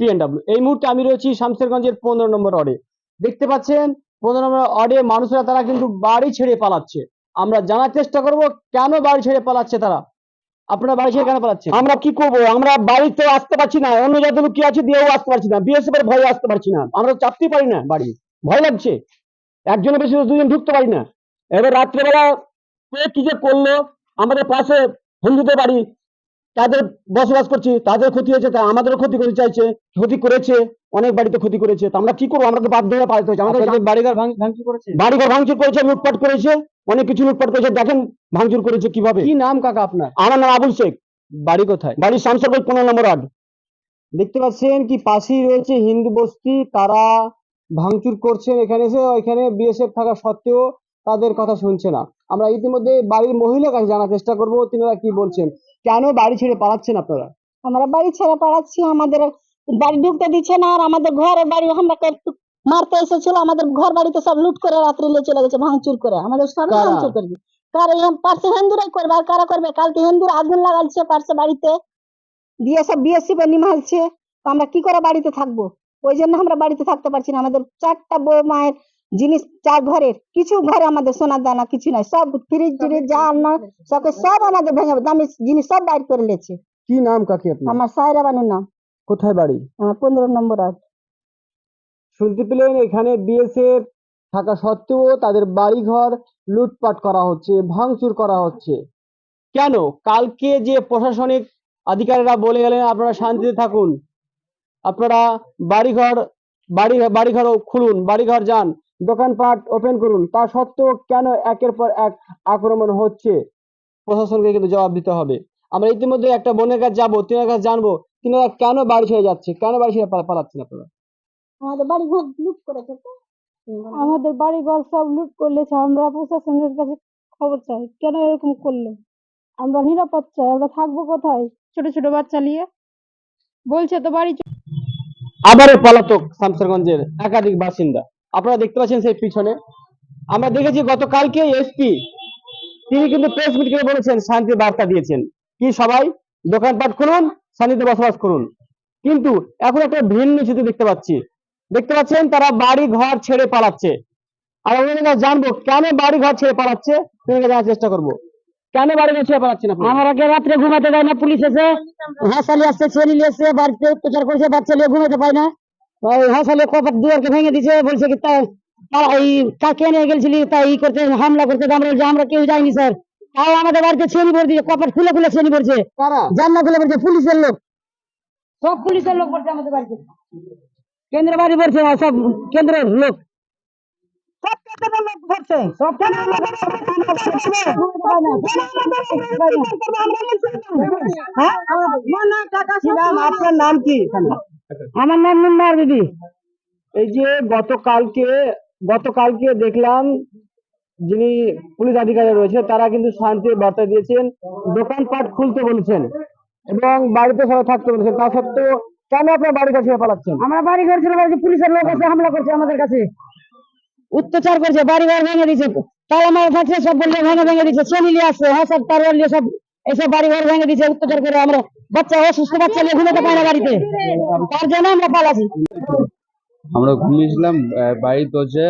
টিএনডব্লিউ এই মুহূর্তে আমি রয়েছি শামসেরগঞ্জের পনেরো নম্বর ওয়ার্ডে। দেখতে পাচ্ছেন, পনেরো নম্বর ওয়ার্ডে মানুষরা তারা কিন্তু বাড়ি ছেড়ে পালাচ্ছে। আমরা জানার চেষ্টা করব, কেন বাড়ি ছেড়ে পালাচ্ছে তারা? আপনারা বাড়ি ছেড়ে কেন পালাচ্ছে আমরা কি করব? আমরা বাড়িতে আসতে পারছি না, অন্য লোক কি আছে দিয়েও আসতে পারছি না বিএসএফ এর ভয়ে আসতে পারছি না। আমরা চাপতেই পারি না বাড়ি। ভয় লাগছে। একজনের বেশি দুজন ঢুকতে পারি না। এবার রাত্রেবেলা কে কি যে করল, আমাদের পাশে হিন্দুদের বাড়ি। তাদের বসবাস করছি তাদের ক্ষতি হয়েছে তা আমাদেরও ক্ষতি করতে চাইছে ক্ষতি করেছে অনেক বাড়িতে ক্ষতি করেছে তা আমরা কি করব? আমরা তো বাধ্য হয়ে পালাতে হচ্ছে আমাদের বাড়িঘর ভাঙচুর করেছে? বাড়িঘর ভাঙচুর করেছে লুটপাট করেছে অনেক কিছু লুটপাট করেছে দেখেন ভাঙচুর করেছে কীভাবে। কি নাম কাকা আপনার? আমার নাম আবুল শেখ। বাড়ি কোথায়? বাড়ির শামসারগঞ্জ পনেরো নম্বর ওয়ার্ড। দেখতে পাচ্ছেন কি পাশেই রয়েছে হিন্দু বস্তি তারা ভাঙচুর করছেন এখানে এসে এখানে বিএসএফ থাকা সত্ত্বেও তাদের কথা শুনছে না। আমরা ইতিমধ্যে বাড়ির মহিলার কাছে জানার চেষ্টা করব তিনারা কি বলছেন? কেন বাড়ি ছেড়ে পালাচ্ছেন আপনারা? আমরা বাড়ি ছেড়ে পালাচ্ছি আমাদের বাড়ি ঢুকতে দিচ্ছে না আর আমাদের ঘরের বাড়ি আমরা মারতে এসেছিল আমাদের ঘর বাড়িতে সব লুট করে রাত্রে নিয়ে চলে গেছে ভাঙচুর করে। আমাদের সব কারা? ভাঙচুর করবে কার পার্শ্বে হিন্দুরাই করবে আর কারা করবে? কালকে হিন্দুর আগুন লাগাচ্ছে পার্শ্বে বাড়িতে। দিয়ে সব বিএসসি বে নিমালছে তো আমরা কি করে বাড়িতে থাকব? ওই জন্য আমরা বাড়িতে থাকতে পারছি না। আমাদের চারটা বউ মায়ের জিনিস চার ঘরের কিছু ঘরে আমাদের সোনার দানা কিছু নাই সব ফ্রিজ ট্রিজ যা না সব সব আমাদের ভেঙে দামি জিনিস সব বাইর করে লেছে কি নাম কাকি আপনার? আমার সায়রা বানুর নাম। কোথায় বাড়ি? আমার পনেরো নম্বর আট শুনতে পেলেন এখানে বিএসএফ থাকা সত্ত্বেও তাদের বাড়িঘর লুটপাট করা হচ্ছে ভাঙচুর করা হচ্ছে। কেন? কালকে যে প্রশাসনিক আধিকারিকরা বলে গেলেন আপনারা শান্তিতে থাকুন। আপনারা বাড়িঘর বাড়ি বাড়িঘর খুলুন বাড়িঘর যান। দোকানপাট ওপেন করুন। তা সত্ত্বেও কেন একের পর এক আক্রমণ হচ্ছে? প্রশাসনকে কিন্তু জবাব দিতে হবে। আমরা ইতিমধ্যে একটা বোনের কাছে যাব তিনার কাছে জানব তিনারা কেন বাড়ি ছেড়ে যাচ্ছে? কেন বাড়ি ছেড়ে পালাচ্ছেন আপনারা? আমাদের বাড়ি ঘর লুট করেছে তো। আমাদের বাড়ি ঘর সব লুট করলেছে আমরা প্রশাসনের কাছে খবর চাই। কেন এরকম করল? আমরা নিরাপদ চাই আমরা থাকব কোথায়? ছোট ছোট বাচ্চা নিয়ে? বলছে তো বাড়ি আবারও পলাতক শামসেরগঞ্জের একাধিক বাসিন্দা। আপনারা দেখতে পাচ্ছেন সেই পিছনে। আমরা দেখেছি গতকালকে এসপি তিনি কিন্তু প্রেস মিট করে বলেছেন শান্তির বার্তা দিয়েছেন। কি সবাই? দোকানপাট খুলুন শান্তিতে বসবাস করুন। কিন্তু এখন একটা ভিন্ন চিত্র দেখতে পাচ্ছি। দেখতে পাচ্ছেন তারা বাড়ি ঘর ছেড়ে পালাচ্ছে। আর আমরা জানব কেন বাড়ি ঘর ছেড়ে পালাচ্ছে? জানার চেষ্টা করব। কেন বাড়ি ঘর ছেড়ে পালাচ্ছেন আপনারা আমাকে রাত্রে ঘুমাতে দেয় না পুলিশ এসে হাসালি আসছে ছেলে নিয়ে এসে বাড়িতে অত্যাচার করেছে বাচ্চা নিয়ে ঘুমাতে পায় না। ওই হাসালি কপার দুয়ারকে ভেঙে দিছে বলছে কি তা এই কাকে নিয়ে গেছিলি তাই ই করতে হামলা করতে আমরা বলছি, আমরা কেউ যাইনি স্যার। তাও আমাদের বাড়িতে ছেনি ভরে দিয়েছে খুলে খুলে ছেনি ভরছে। কারা? খুলে ভরছে পুলিশের লোক। সব পুলিশের লোক ভরছে আমাদের বাড়িতে। কেন্দ্র বাড়ি ভরছে সব কেন্দ্রের লোক। আপনার নাম কি? আমার নাম মুন্নার দিদি এই যে গতকালকে গতকালকে দেখলাম যিনি পুলিশ আধিকারিক রয়েছে তারা কিন্তু শান্তির বার্তা দিয়েছেন দোকানপাট খুলতে বলেছেন এবং বাড়িতে সবাই থাকতে বলেছেন। তা সত্ত্বেও কেন আপনার বাড়ি কাছে পালাচ্ছেন? আমরা বাড়ি ঘর ছিল পুলিশের লোক এসে হামলা করছে আমাদের কাছে। অত্যাচার করছে বাড়ি ঘর ভেঙে দিয়েছে। তাই আমার থাকছে সব বললে ভেঙে ভেঙে দিয়েছে। ছেলে নিয়ে আসছে হ্যাঁ সব তার নিয়ে সব এসব বাড়ি ঘর ভেঙে দিয়েছে অত্যাচার করে আমরা বাচ্চা অসুস্থ বাচ্চা নিয়ে ঘুমাতে না তার জন্য আমরা পালাছি। আমরা ঘুমিয়েছিলাম বাড়ির দরজা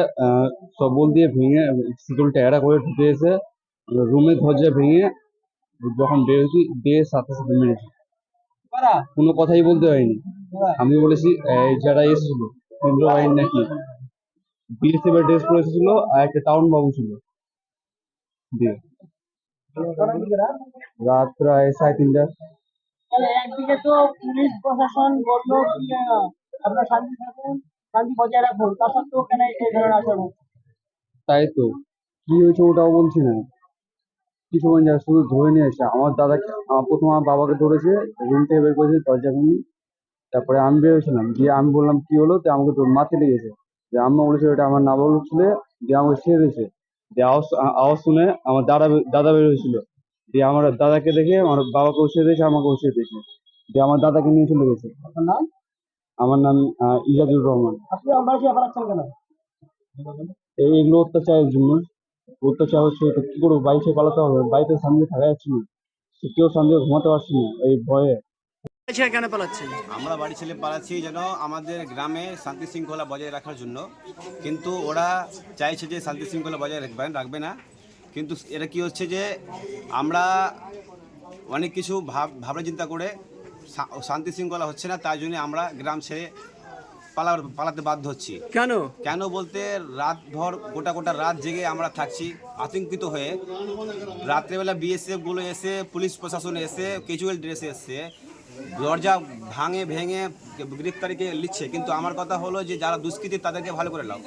সবল দিয়ে ভেঙে শিকল টেরা করে ঢুকে এসে রুমের দরজা ভেঙে যখন বেরোছি বেয়ে সাথে সাথে মেরেছি কোনো কথাই বলতে হয়নি আমি বলেছি যারা এসেছিল কেন্দ্র বাহিনী নাকি বিএসএফ ড্রেস পরে এসেছিল আর একটা টাউন বাবু ছিল। দিয়ে। রাত প্রায় সাড়ে তিনটা একদিকে তো পুলিশ, প্রশাসন বলল আপনার শান্তি থাকুন, শান্তি বজায় রাখুন। তা সত্ত্বেও কেন এই ধরনের আচরণ? তাই তো। কি হয়েছে ওটাও বলছি না কিছু না শুধু ধরে নিয়ে এসে। আমার দাদা, আমার প্রথম আমার বাবাকে ধরেছে রুম থেকে বের করেছে, দরজা ভেঙে। তারপরে আমি বেরোছিলাম দিয়ে আমি বললাম, কি হলো? তো আমাকে মারতে লেগেছে। যে আম্মা বলেছে এটা আমার নাবালক ছেলে দিয়ে আমাকে ছেড়ে দিয়েছে। দিয়ে আওয়াজ আওয়াজ শুনে আমার দাদা দাদা বেরোয়েছিল দিয়ে আমার দাদাকে দেখে আমার বাবাকে ছেড়ে দিয়েছে আমাকে ছেড়ে দিয়েছে। দিয়ে আমার দাদাকে নিয়ে চলে গেছে। আপনার নাম? আমার নাম ইজাজুর রহমান। আপনি আমার ছেড়ে পালাচ্ছেন কেন? এই এগুলো অত্যাচারের জন্য। অত্যাচার হচ্ছে তো কি করব? বাড়ি ছেড়ে পালাতে হবে। বাড়িতে সামনে থাকা যাচ্ছে না। কেউ শান্তি ঘুমাতে পারছি না এই ভয়ে। ছেড়ে কেন পালাচ্ছেন? আমরা বাড়ি ছেলে পালাচ্ছি যেন আমাদের গ্রামে শান্তি শৃঙ্খলা বজায় রাখার জন্য। কিন্তু ওরা চাইছে যে শান্তি শৃঙ্খলা বজায় রাখবেন রাখবে না। কিন্তু এটা কি হচ্ছে যে আমরা অনেক কিছু ভাব ভাবনা চিন্তা করে শান্তি শৃঙ্খলা হচ্ছে না তাই জন্য আমরা গ্রাম ছেড়ে পালা পালাতে বাধ্য হচ্ছি। কেন? কেন বলতে রাত ভর গোটা গোটা রাত জেগে আমরা থাকছি আতঙ্কিত হয়ে। রাত্রেবেলা বিএসএফগুলো এসে পুলিশ প্রশাসন এসে ক্যাজুয়াল ড্রেসে এসে দরজা ভাঙে ভেঙে গ্রেফতারিকে লিখছে কিন্তু আমার কথা হলো যে যারা দুষ্কৃতী তাদেরকে ভালো করে লাও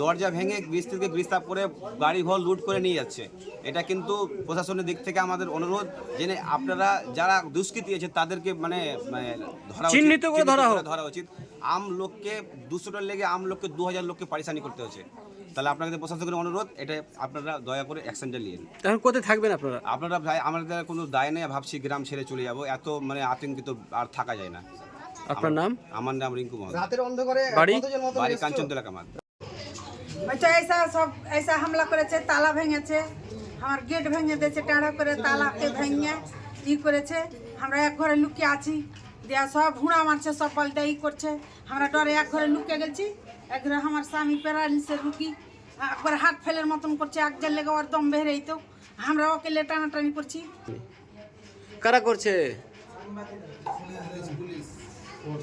দরজা ভেঙে গ্রিস্তিকে গ্রিস্তাপ করে বাড়ি ঘর লুট করে নিয়ে যাচ্ছে। এটা কিন্তু প্রশাসনের দিক থেকে আমাদের অনুরোধ যে আপনারা যারা দুষ্কৃতী আছে তাদেরকে মানে মানে ধরা উচিত, চিহ্নিত করে ধরা ধরা উচিত। আম লোককে দুশোটার লেগে আম লোককে দু হাজার লোককে পারিশানি করতে হচ্ছে। তাহলে আপনাদের প্রশাসনের অনুরোধ এটা আপনারা দয়া করে অ্যাকশনটা নিন। এখন কোথায় থাকবেন আপনারা? আপনারা ভাই আমাদের কোনো দায় নেই ভাবছি গ্রাম ছেড়ে চলে যাব। এত মানে আতঙ্কিত আর থাকা যায় না। আপনার নাম? আমার নাম রিঙ্কু মোহাম্মদ বাড়ি? বাড়ি কাঞ্চনতলা কামাত। আচ্ছা, বলছে এইসা সব এসা হামলা করেছে তালা ভেঙেছে। আমার গেট ভেঙে দিয়েছে টাড়া করে তালাকে ভেঙে ই করেছে। আমরা এক ঘরে লুকে আছি দেয়া সব হুঁড়া মারছে সব পাল্টা ই করছে। আমরা ডরে এক ঘরে লুকে গেছি এক ঘরে আমার স্বামী প্যারালিসের রুকি একবার হাত ফেলের মতন করছে এক জাল লেগে ওর দম বেড়েই তো। আমরা ওকে লে টানাটানি করছি। কারা করছে?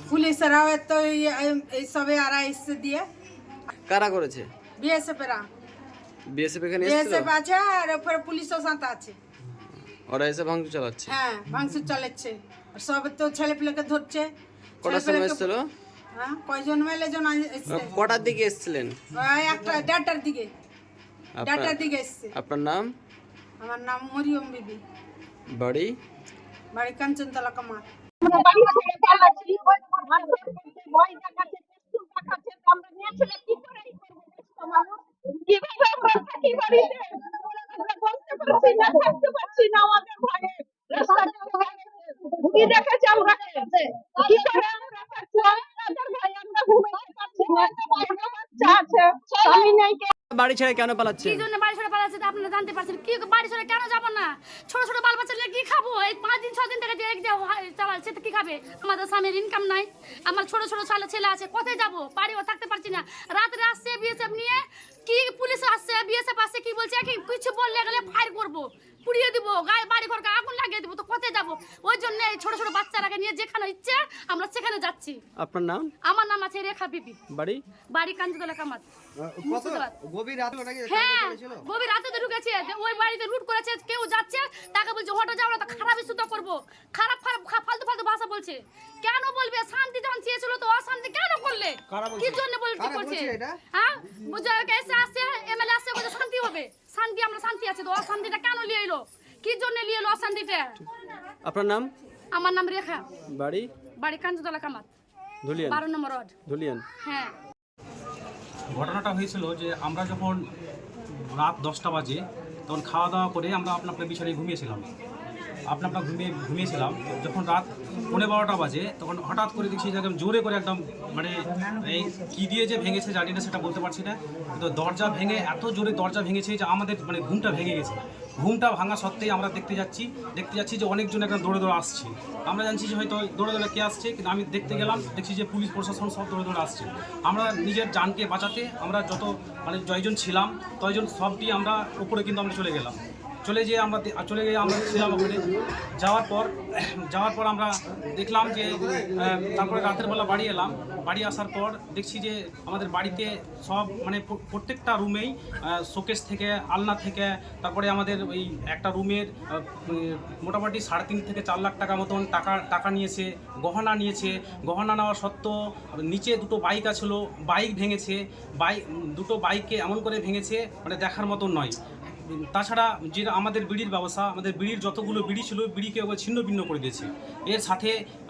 পুলিশেরাও তো এই সবে আর আড়াইশে দিয়ে। কারা করেছে? বিএসএফেরা বিএসএফ এখানে বিএসএফ আছে আর ওপরে পুলিশও সাথে আছে। ওরা এসে ভাঙচুর চালাচ্ছে? হ্যাঁ ভাঙচুর চালাচ্ছে। সব তো ছেলে পেলেকে ধরছে। কটার সময় এসেছিল? হ্যাঁ কয়জন মেলে জন কটার দিকে এসেছিলেন? একটা দেড়টার দিকে। আপনার দেড়টার দিকে এসছে। আপনার নাম? আমার নাম মরিয়ম বিবি। বাড়ি? বাড়ি কাঞ্চনতলা কামার। কীভাবে আমরা থাকি বাড়িতে বলতে পারছি না থাকতে পারছি না আমাদের ভয়ে রাস্তাটা ভুগি দেখেছে আমরা কি করে আমরা পারছি আমাদের ভয়ে আমরা ঘুমাতে পারছি না একটা বাচ্চা আছে স্বামী নেই বাড়ি ছেড়ে কেন পালাচ্ছেন? কি জন্য বাড়ি ছেড়ে পালাচ্ছে তা আপনারা জানতে পারছেন। কি বাড়ি ছেড়ে কেন যাব না? ছোট ছোট বাল বাচ্চা কি খাব? এই পাঁচ দিন ছ দিন থেকে যে চালাচ্ছে কি খাবে? আমাদের স্বামীর ইনকাম নাই। আমার ছোট ছোট ছেলে ছেলে আছে, কোথায় যাব? বাড়িও থাকতে পারছি না। রাত্রে আসছে বিএসএফ নিয়ে, কি পুলিশ আসছে বিএসএফ আসছে, কি বলছে কি কিছু বললে গেলে ফায়ার করব। পুড়িয়ে দিব, গায়ে বাড়ি ঘরকে আগুন লাগিয়ে দিব তো কোথায় যাব ওই জন্য এই ছোট ছোট বাচ্চারাকে নিয়ে যেখানে ইচ্ছে আমরা সেখানে যাচ্ছি। আপনার নাম? আমার নাম আছে রেখা বিবি। বাড়ি? বাড়ি কাঞ্জতলা কামাত। গভীর রাতে হ্যাঁ গভীর রাতে তো ঢুকেছে ওই বাড়িতে লুট করেছে কেউ যাচ্ছে তাকে বলছে হটো যাও না তো খারাপ ইস্যু তো করব। খারাপ খারাপ ফালতু ফালতু ভাষা বলছে। কেন বলবে? শান্তি যখন চেয়েছিল তো অশান্তি। কেন করলে? কি জন্য বলতে বলছে হ্যাঁ? বুঝা এসে আসছে এমএলএ আসছে বলছে শান্তি হবে। শান্তি আমরা শান্তি আছে তো। অশান্তিটা কেন নিয়ে এলো? কি জন্য নিয়ে এলো অশান্তিটা আপনার নাম? আমার নাম রেখা। বাড়ি? বাড়ি কাঞ্জদলা কামাত। ধুলিয়ান। বারো নম্বর ওয়ার্ড। ধুলিয়ান। হ্যাঁ। ঘটনাটা হয়েছিল যে আমরা যখন রাত দশটা বাজে তখন খাওয়া দাওয়া করে আমরা আপনা আপনার বিছানায় ঘুমিয়েছিলাম। আপনা আপনার ঘুমিয়ে, ঘুমিয়েছিলাম। যখন রাত পনেরো বারোটা বাজে, তখন হঠাৎ করে দেখছি একদম জোরে করে একদম মানে এই কী দিয়ে যে ভেঙেছে জানি না সেটা বলতে পারছি না। কিন্তু দরজা ভেঙে, এত জোরে দরজা ভেঙেছে যে আমাদের মানে ঘুমটা ভেঙে গেছে। ঘুমটা ভাঙা সত্ত্বেই আমরা দেখতে যাচ্ছি দেখতে যাচ্ছি যে অনেকজন একদম দৌড়ে দৌড়ে আসছে। আমরা জানছি যে হয়তো দৌড়ে দৌড়ে কে আসছে, কিন্তু আমি দেখতে গেলাম, দেখছি যে পুলিশ, প্রশাসন সব দৌড়ে দৌড়ে আসছে। আমরা নিজের জানকে বাঁচাতে, আমরা যত মানে জয়জন ছিলাম, তয়জন সবটি আমরা উপরে কিন্তু আমরা চলে গেলাম। চলে যেয়ে আমরা চলে গিয়ে আমরা ছিলাম ওখানে যাওয়ার পর যাওয়ার পর আমরা দেখলাম যে তারপরে রাতের বেলা বাড়ি এলাম। বাড়ি আসার পর দেখছি যে, আমাদের বাড়িতে সব মানে প্রত্যেকটা রুমেই শোকেস থেকে, আলনা থেকে, তারপরে আমাদের ওই একটা রুমের মোটামুটি সাড়ে তিন থেকে চার লাখ টাকা মতন টাকা টাকা নিয়েছে, গহনা নিয়েছে। গহনা নেওয়া সত্ত্বেও নিচে দুটো বাইক আছিল বাইক ভেঙেছে বাইক দুটো বাইককে এমন করে ভেঙেছে মানে দেখার মতন নয়। তাছাড়া যে আমাদের বিড়ির ব্যবসা, আমাদের বিড়ির যতগুলো বিড়ি ছিল বিড়িকে ছিন্ন ভিন্ন করে দিয়েছে। এর সাথে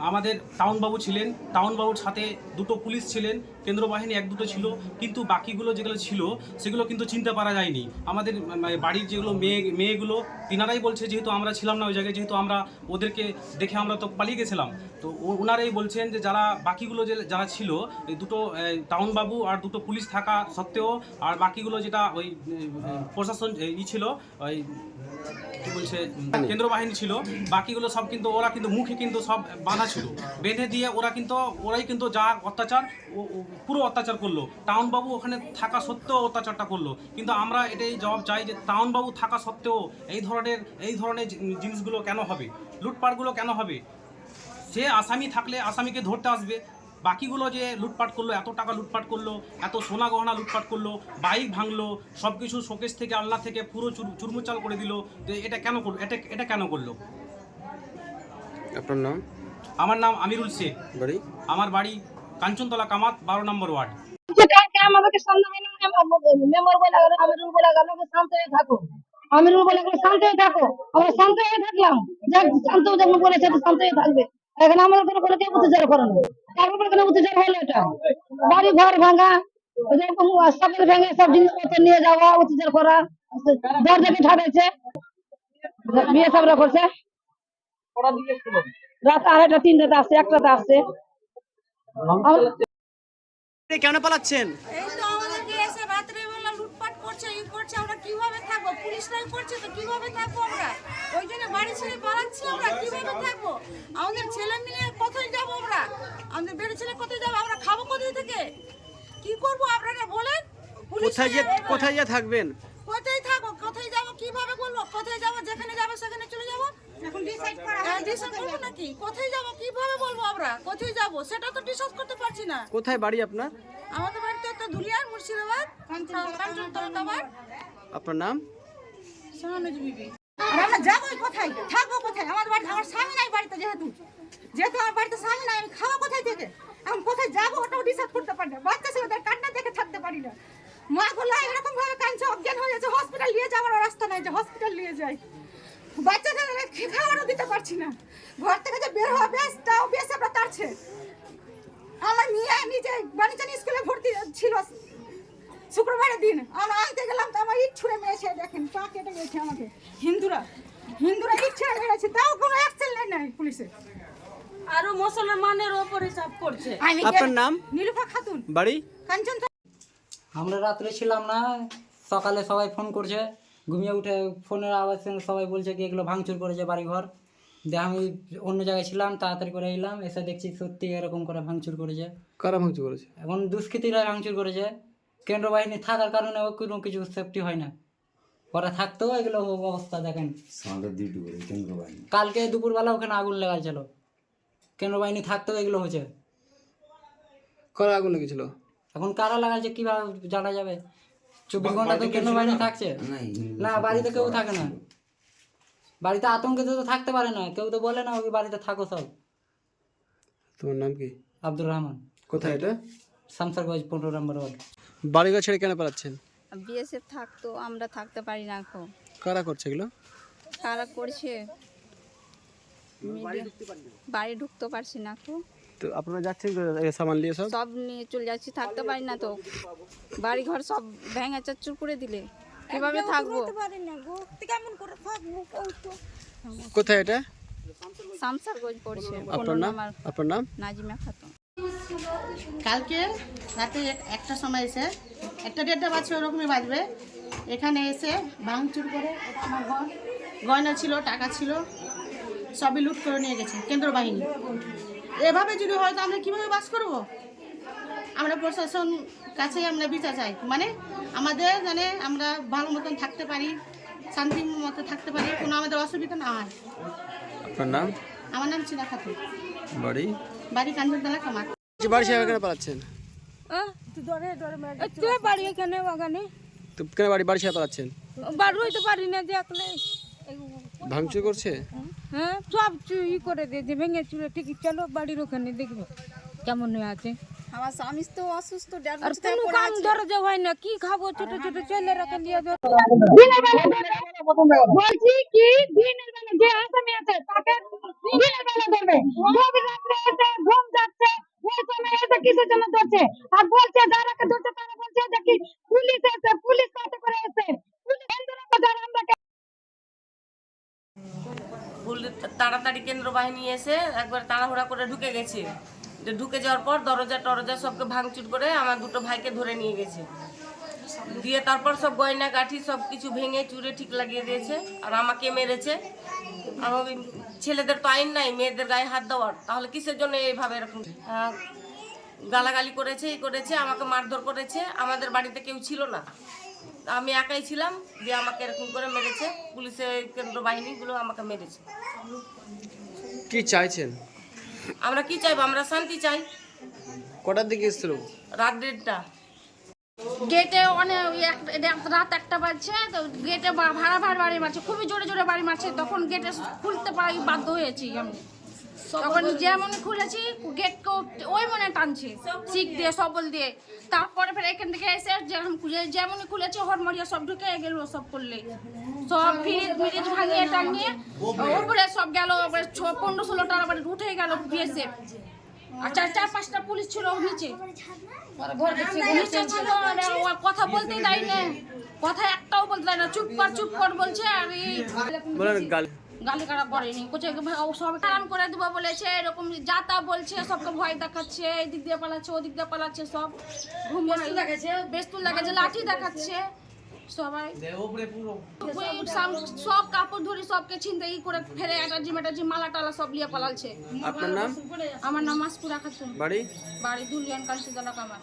আমাদের টাউনবাবু ছিলেন, টাউনবাবুর সাথে দুটো পুলিশ ছিলেন কেন্দ্র বাহিনী এক দুটো ছিল, কিন্তু বাকিগুলো যেগুলো ছিল, সেগুলো কিন্তু চিনতে পারা যায়নি। আমাদের মানে বাড়ির যেগুলো মেয়ে, মেয়েগুলো, তিনারাই বলছে যেহেতু আমরা ছিলাম না ওই জায়গায়, যেহেতু আমরা ওদেরকে দেখে আমরা তো পালিয়ে গেছিলাম। তো ওনারাই বলছেন যে যারা বাকিগুলো যে, যারা ছিল, এই দুটো টাউনবাবু আর দুটো পুলিশ থাকা সত্ত্বেও, আর বাকিগুলো যেটা ওই প্রশাসন ই ছিল, ওই কি বলছে কেন্দ্র বাহিনী ছিল বাকিগুলো সব কিন্তু ওরা কিন্তু মুখে কিন্তু সব বাঁধা ছিল। বেঁধে দিয়ে ওরা কিন্তু ওরাই কিন্তু যা অত্যাচার পুরো অত্যাচার করল। টাউন বাবু ওখানে থাকা সত্ত্বেও অত্যাচারটা করল। কিন্তু আমরা এটাই জবাব চাই যে টাউন বাবু থাকা সত্ত্বেও এই ধরনের এই ধরনের জিনিসগুলো কেন হবে? লুটপাটগুলো কেন হবে? সে আসামি থাকলে আসামিকে ধরতে আসবে বাকিগুলো যে লুটপাট করল এত টাকা লুটপাট করল এত সোনা গহনা লুটপাট করল বাইক ভাঙলো সব কিছু শোকেস থেকে আল্লাহ থেকে পুরো চুরমুচাল করে দিল তো এটা কেন করল এটা এটা কেন করল? আপনার নাম? আমার নাম আমিরুল শেখ। বাড়ি? আমার বাড়ি কাঞ্চনতলা কামাত বারো নম্বর ওয়ার্ড। কালকে মেম্বার বলে গেল আমিরুল বলে গেল শান্ত হয়ে থাকো। আমিরুল বলে গেল শান্ত হয়ে থাকো। আমরা শান্ত হয়ে থাকলাম। যাক শান্ত যখন বলেছে শান্ত হয়ে থাকবে। এখানে আমাদের কোনো কোনো কেউ অত্যাচার করে না। তার উপর কোনো অত্যাচার হলো এটা? বাড়ি ঘর ভাঙা এরকম সকল ভেঙে সব জিনিসপত্র নিয়ে যাওয়া, অত্যাচার করা দরজাকে ঠাটাইছে বিয়ে সবরা করছে। রাত আড়াইটা, তিনটাতে আসছে, একটাতে আসছে। কেন পালাচ্ছেন এই তো আমাদেরকে এসে রাত্রেবেলা লুটপাট করছে ই করছে আমরা কীভাবে থাকব পুলিশরাই করছে তো কীভাবে থাকব আমরা? ওই জন্য বাড়ি ছেড়ে পালাচ্ছি আমরা কীভাবে থাকব? আমাদের ছেলে মিলে কোথায় যাব আমরা? আমাদের বেড়ে ছেলে কোথায় যাব? আমরা খাব কোথায় থেকে? কি করব আপনারা বলেন? কোথায় যে কোথায় যে থাকবেন? কোথায় থাকব? কোথায় যাব? কীভাবে বলব? কোথায় যাব? যেখানে যাব সেখানে চলে যাব? এখন ডিসাইড করা ডিসাইড করব নাকি? কোথায় যাব? কীভাবে বলব আমরা? কোথায় যাব? সেটা তো ডিসাইড করতে পারছি না। কোথায় বাড়ি আপনার? আমাদের বাড়িতে তো ধুলিয়ার মুর্শিদাবাদ কাঞ্চনতলা আপনার নাম? আর আমরা যাব কোথায়? থাকব কোথায়? আমার বাড়ি আমার স্বামী নাই বাড়িতে যেহেতু। যেহেতু আমার বাড়িতে স্বামী নাই আমি খাব কোথায় থেকে? এখন কোথায় যাব ওটাও ডিসাইড করতে পারি না। বাচ্চা ছেলেদের কান্না দেখে থাকতে পারি না। মা গুলো এরকম ভাবে কাঁদছে অজ্ঞান হয়ে যাচ্ছে। হসপিটাল নিয়ে যাওয়ার রাস্তা নাই যে হসপিটাল নিয়ে যাই। বাচ্চা ছেলেদের খাবারও দিতে পারছি না। ঘর থেকে যে বের হওয়া বেশ তাও বেশ আমরা তারছে আমার মেয়ে নিজে বাণিজ্য স্কুলে ভর্তি ছিল। শুক্রবারের দিন। আমরা আনতে গেলাম তো আমার ইট ছুঁড়ে মেরেছে দেখেন পা কেটে গেছে আমাকে। হিন্দুরা হিন্দুরা ইট ছুঁড়ে মেরেছে তাও কোনো অ্যাকশন নেই নাই পুলিশে। আরও মুসলমানের ওপরে চাপ করছে আপনার নাম? নীলুফা খাতুন। বাড়ি? কাঞ্চন আমরা রাত্রে ছিলাম না সকালে সবাই ফোন করছে। ঘুমিয়ে উঠে ফোনের আওয়াজ শুনে সবাই বলছে কি এগুলো ভাঙচুর করেছে বাড়িঘর। দিয়ে আমি অন্য জায়গায় ছিলাম তাড়াতাড়ি করে এলাম এসে দেখছি সত্যি এরকম করে ভাঙচুর করেছে। কারা ভাঙচুর করেছে? এখন দুষ্কৃতীরা ভাঙচুর করেছে। কেন্দ্র বাহিনী থাকার কারণে ও কোনো কিছু সেফটি হয় না। ওরা থাকতেও এগুলো অবস্থা দেখেন। কালকে দুপুরবেলা ওখানে আগুন লাগাইছিল। কেন্দ্র বাহিনী থাকতেও এগুলো হয়েছে। কারা আগুন লেগেছিল? এখন কারা লাগাচ্ছে কীভাবে জানা যাবে? চব্বিশ ঘণ্টা তো কেন্দ্র বাহিনী থাকছে। না বাড়িতে কেউ থাকে না। বাড়িতে আতঙ্কে তো থাকতে পারে না। কেউ তো বলে না ওই বাড়িতে থাকো সব। তোমার নাম কি? আব্দুর রহমান। কোথায় এটা? শামসারগঞ্জ পনেরো নম্বর ওয়ার্ড। বাড়িঘর ছেড়ে কেন পালাচ্ছেন? বিএসএফ থাকতো আমরা থাকতে পারি না এখন। কারা করছে এগুলো? কারা করছে? বাড়ি ঢুকতে পারছি না এখন। তো আপনারা যাচ্ছেন সামান নিয়ে সব? সব নিয়ে চলে যাচ্ছি থাকতে পারি না তো। বাড়ি ঘর সব ভেঙে চাচ্চুর করে দিলে। কীভাবে থাকব? কেমন করে থাকব? কোথায় এটা? শামসারগঞ্জ পড়ছে। আপনার নাম? আপনার নাম? নাজিমা খাতুন। কালকে রাতে একটা সময় এসে একটা দেড়টা বাজছে ওরকমই বাজবে। এখানে এসে ভাঙচুর করে আমার ঘর গয়না ছিল টাকা ছিল সবই লুট করে নিয়ে গেছে কেন্দ্র বাহিনী। এভাবে যদি হয় তো আমরা কীভাবে বাস করব? আমরা প্রশাসন কাছে আমরা বিচার চাই। মানে আমাদের মানে আমরা ভালো মতন থাকতে পারি শান্তি মতো থাকতে পারি কোনো আমাদের অসুবিধা না হয়। আপনার নাম? আমার নাম চিনা খাতুন। বাড়ি? বাড়ি কাঞ্চনতলা কামার। যে বাড়ি ছেড়ে কেন পালাচ্ছেন? বাড়ি এখানে বাগানে তো কেন বাড়ি বাড়ি ছেড়ে পালাচ্ছেন? বাড়ি হইতে পারি না দেখলে ভাঙচুর করছে? হ্যাঁ সব চু- করে দিয়েছে ভেঙে চুরে ঠিক চলো বাড়ির ওখানে দেখব কেমন হয়ে আছে। আমার স্বামী তো অসুস্থ আর কোনো কাম দরজা হয় না কি খাব? ছোট ছোট ছেলেরা নিয়ে বলছি কি দিনের বেলা যে আসামি আছে তাকে দিনের বেলা ধরবে। ঘুম যাচ্ছে ধরছে? আর বলছে তারা বলছে পুলিশ পুলিশ তাড়াতাড়ি কেন্দ্র বাহিনী এসে একবার তাড়াহুড়া করে ঢুকে গেছে। ঢুকে যাওয়ার পর দরজা টরজা সবকে ভাঙচুর করে আমার দুটো ভাইকে ধরে নিয়ে গেছে। দিয়ে তারপর সব গয়না গাঠি সব কিছু ভেঙে চুরে ঠিক লাগিয়ে দিয়েছে। আর আমাকে মেরেছে। আমার ছেলেদের তো আইন নাই মেয়েদের গায়ে হাত দেওয়ার। তাহলে কিসের জন্য এইভাবে এরকম গালাগালি করেছে এই করেছে আমাকে মারধর করেছে? আমাদের বাড়িতে কেউ ছিল না। আমি একাই ছিলাম দিয়ে আমাকে এরকম করে মেরেছে। পুলিশের কেন্দ্র বাহিনীগুলো আমাকে মেরেছে। কি চাইছেন? আমরা কি চাইব? আমরা শান্তি চাই। কটার দিকে এসেছিল? রাত দেড়টা। গেটে অনেক এক- রাত একটা বাজছে, তো গেটে ভাড়া ভাড়া বাড়ি মারছে, খুবই জোরে জোরে বাড়ি মারছে, তখন গেটে খুলতে পারি বাধ্য হয়েছি আমি। তখন যেমন খুলেছি গেটকে ওই মনে টানছে, চিক দিয়ে, সবল দিয়ে। তারপরে ফের এখান থেকে এসে যেমনই খুলেছে হরমরিয়া সব ঢুকে গেল, সব করলে। সব ফ্রিজ ফ্রিজ ভাঙিয়ে টাঙিয়ে উপরে সব গেল ছ, পনেরো, ষোলোটা আবার উঠে গেল, বিএসএফ। আর চার চার, পাঁচটা পুলিশ ছিল নিচে। কথা বলতে দেয় না। কথা একটাও বলতে দেয় না চুপ কর চুপ কর বলছে আর এই গালি। খারাপ করেনি? কোচে সব কারণ করে দেবো বলেছে এরকম যা তা বলছে সবকে ভয় দেখাচ্ছে এদিক দিয়ে পালাচ্ছে ওদিক দিয়ে পালাচ্ছে সব দেখাচ্ছে বেস্তুল দেখাচ্ছে লাঠি দেখাচ্ছে। সবাই সব কাপড় ধরে সবকে ছিনতাই করে ফেরে অ্যাটার্জি ম্যাটার্জি মালা টালা সব লিয়ে পালালছে। আপনার নাম? আমার নাম মাসপুরা খাতুন বাড়ি? বাড়ি দুলিয়ান কালসিদলা কামার